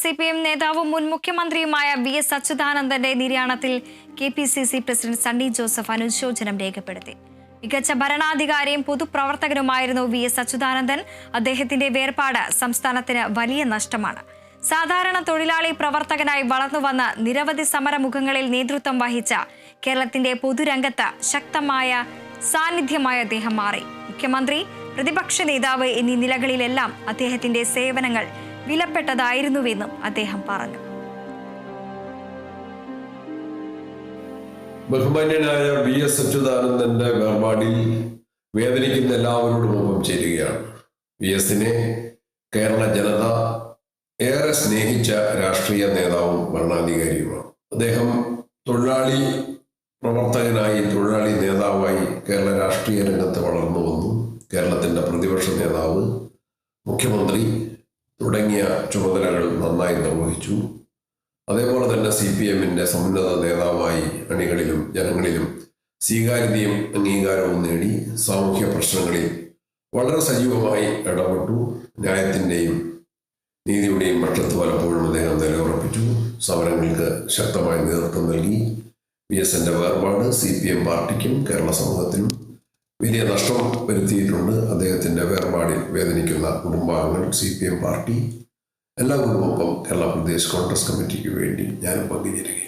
C P M നേതാവും മുൻ മുഖ്യമന്ത്രിയുമായ വി എസ് അച്യുതാനന്ദന്റെ നിര്യാണത്തിൽ K P C C president Sunny Joseph അനുശോചനം രേഖപ്പെടുത്തി. മികച്ച ഭരണാധികാരിയും പൊതുപ്രവർത്തകനുമായിരുന്നു വി എസ് അച്യുതാനന്ദൻ. അദ്ദേഹത്തിന്റെ വേർപാട് സംസ്ഥാനത്തിന് വലിയ നഷ്ടമാണ്. സാധാരണ തൊഴിലാളി പ്രവർത്തകനായി വളർന്നുവന്ന നിരവധി സമരമുഖങ്ങളിൽ നേതൃത്വം വഹിച്ച കേരളത്തിന്റെ പൊതുരംഗത്ത് ശക്തമായ സാന്നിധ്യമായി അദ്ദേഹം മാറി. മുഖ്യമന്ത്രി പ്രതിപക്ഷ നേതാവ് എന്നീ നിലകളിലെല്ലാം അദ്ദേഹത്തിന്റെ സേവനങ്ങൾ വിലപ്പെട്ടതായിരുന്നുവെന്നും അദ്ദേഹം പറഞ്ഞു. ബഹുമാന്യനായ വി എസ് അച്യുതാനന്ദന്റെ വേർപാടിൽ വേദനിക്കുന്ന എല്ലാവരോടും ഒപ്പം ചേരുകയാണ്. വി എസിനെ കേരള ജനത ഏറെ സ്നേഹിച്ച രാഷ്ട്രീയ നേതാവും ഭരണാധികാരിയുമാണ്. അദ്ദേഹം തൊഴിലാളി പ്രവർത്തകനായി തൊഴിലാളി നേതാവായി കേരള രാഷ്ട്രീയ രംഗത്ത് വളർന്നു വന്നു. കേരളത്തിന്റെ പ്രതിപക്ഷ നേതാവ് മുഖ്യമന്ത്രി തുടങ്ങിയ ചുമതലകൾ നന്നായി നിർവഹിച്ചു. അതേപോലെ തന്നെ സി പി എമ്മിന്റെ സമുന്നത നേതാവായി അണികളിലും ജനങ്ങളിലും സ്വീകാര്യതയും അംഗീകാരവും നേടി സാമൂഹ്യ പ്രശ്നങ്ങളിൽ വളരെ സജീവമായി ഇടപെട്ടു. ന്യായത്തിന്റെയും നീതിയുടെയും പക്ഷത്ത് പലപ്പോഴും അദ്ദേഹം നിലയുറപ്പിച്ചു. സമരങ്ങൾക്ക് ശക്തമായ നേതൃത്വം നൽകി. വി എസ് എന്റെ വേർപാട് സി പി എം പാർട്ടിക്കും കേരള സമൂഹത്തിനും വലിയ നഷ്ടം വരുത്തിയിട്ടുണ്ട്. അദ്ദേഹത്തിന്റെ വേർപാടിൽ വേദനിക്കുന്ന കുടുംബാംഗങ്ങൾ സി പി എം പാർട്ടി എല്ലാവരോടൊപ്പം കേരള പ്രദേശ് കോൺഗ്രസ് കമ്മിറ്റിക്ക് വേണ്ടി ഞാൻ പങ്കുചേരുകയാണ്.